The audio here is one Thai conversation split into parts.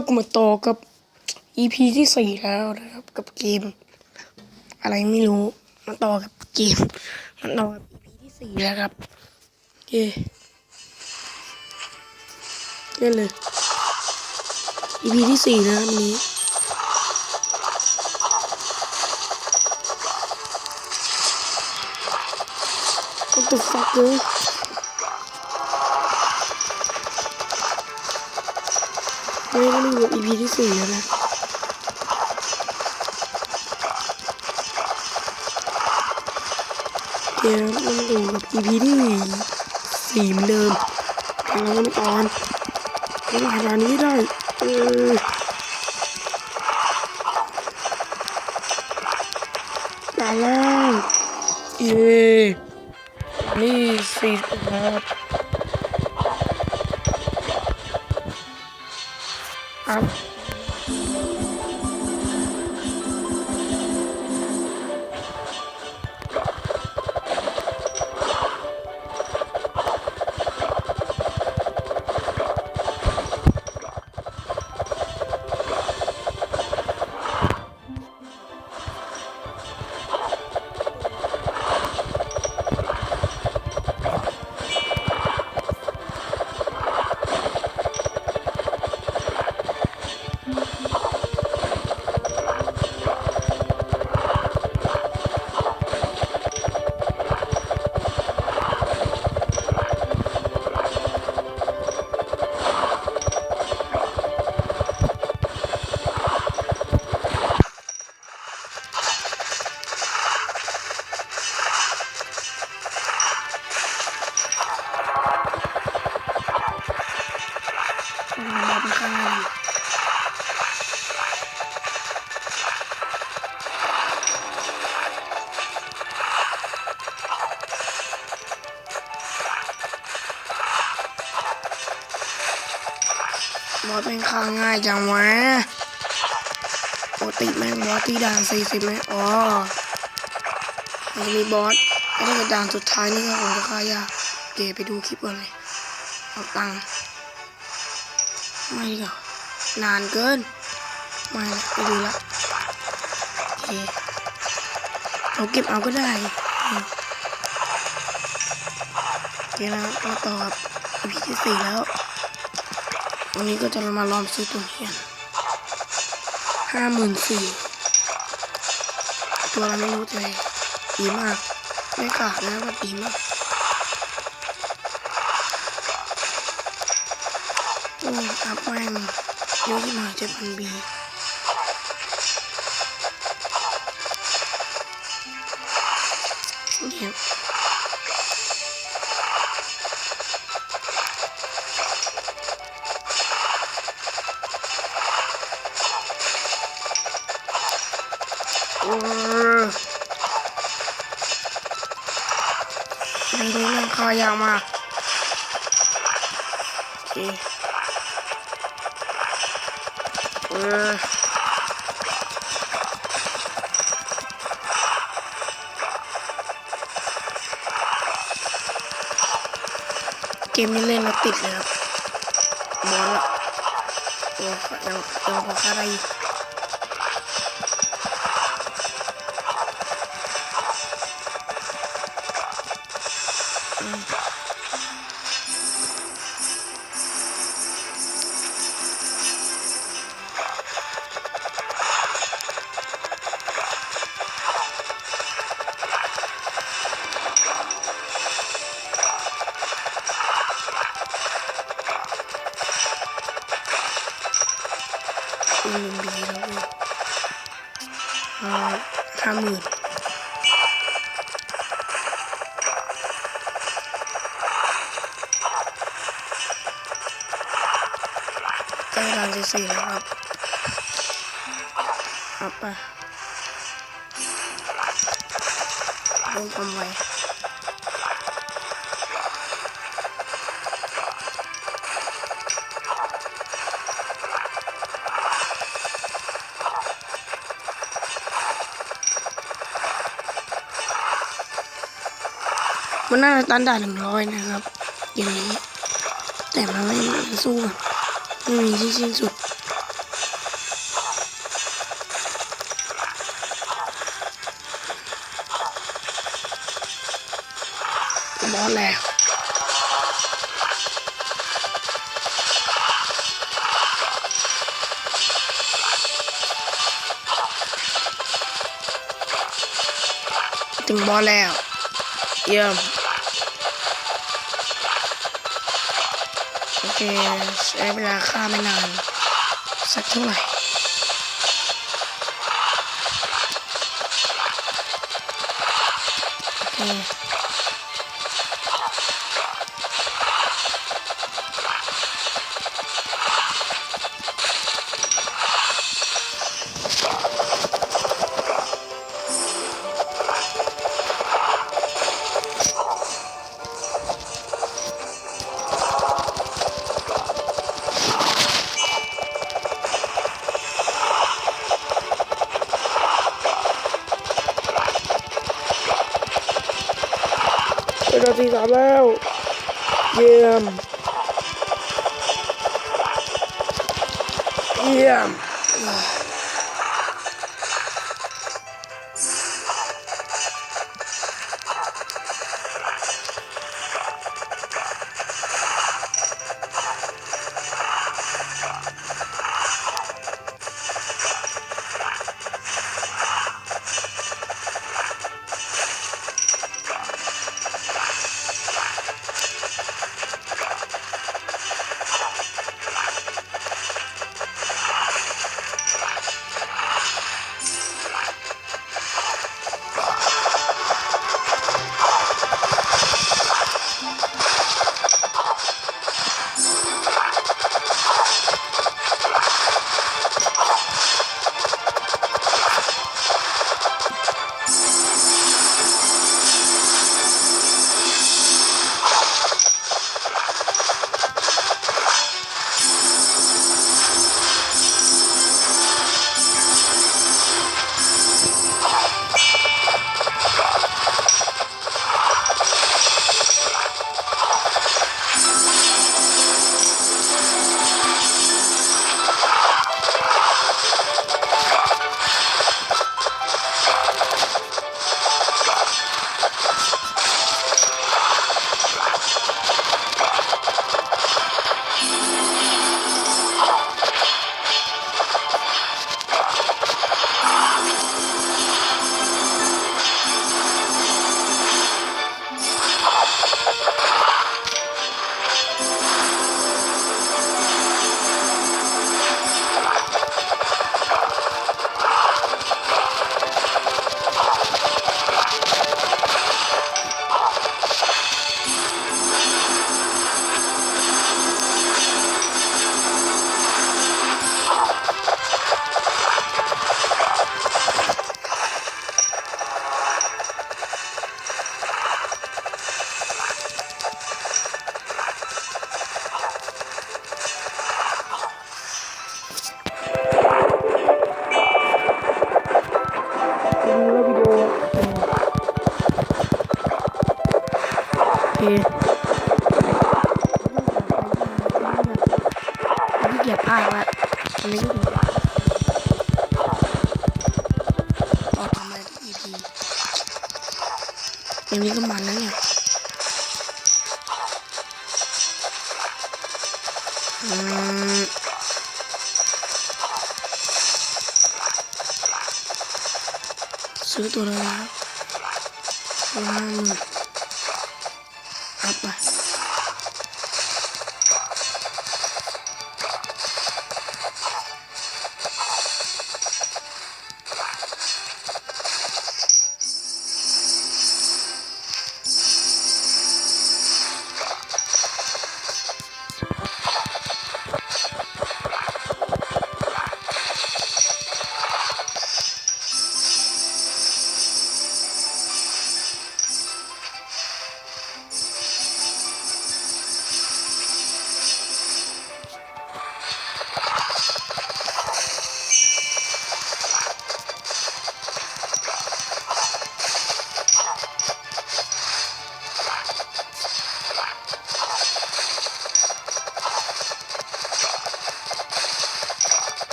กมาต่อกับ EP ที่สี่แล้วนะครับ กับเกม อะไรไม่รู้มาต่อกับเกมมาต่อกับ EP ที่สี่แล้วครับโอเคเล่นเลย EP ที่สี่นะครับวันนี้ What the fuck เลย ไม่ก็ไม่อยู่กับ EP ที่สี่แล้วนะเดี๋ยวมันอยู่กับ EP ที่สี่เหมือนเดิมเราก็ไม่ตอนเราผ่านด่านนี้ได้เออด่านแรกเย้นี่สี่ครับ อสเป็นข้างง่ายจังวะปกติแม่งบอสที่ด่านสี่สิบไหมอ๋อมันจะมีบอสแล้วถ้าเกิดด่านสุดท้ายนี่ก็คงจะฆ่ายากเดี๋ยวไปดูคลิปก่อนเลยเอาตังค์ไม่ดีกว่านานเกินไม่ไปดูละโอเคเราเก็บเอาก็ได้อืมโอเคนะมาต่อกับ EP ที่สี่แล้ว วันนี้ก็จะมาลองซื้อตัวนี้กันห้าหมื่นสี่ตัวเราไม่รู้เลยดีมาก ไม่ขาดนะว่าดีมากโอ้อัพแม่งเยอะที่หน่อยเจ็ดพันบีเนี่ย ดูเรื่อยาวมากโอเคเออเกมนี้เล่นแล้วติดเลยครับบอลอะโอ้ยังยังพอค่าได้ อีกหนึ่งดีแล้วเว้ยอ่าห้าหมื่นใกล้ด่านที่สี่แล้วครับเอาไปลงความไว มันน่าจะตันด่าหนึ่งร้อยนะครับอย่างนี้ แต่มันไม่สู้แบบไม่มีที่สิ้นสุดบอสแล้วถึงบอสแล้ว เยี่ยม ใช้เวลาฆ่าไม่นาน สักเท่าไหร่โอเค สามแล้ว เยี่ยม เยี่ยม เคไม่เกียดพากแล้วไม่ยุ่งต่อทำอะไรอีพีเกมนี้ก็มันนะเนี่ยอืมซื้อตัวละแล้วตัวห้าหมื่น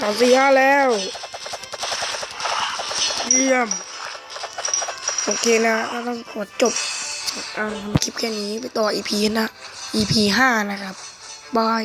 สามสี่ห้าแล้ว เยี่ยม โอเคนะก็ต้องขอจบทำคลิปแค่นี้ไปต่อ EP นะ EP ห้านะครับ บาย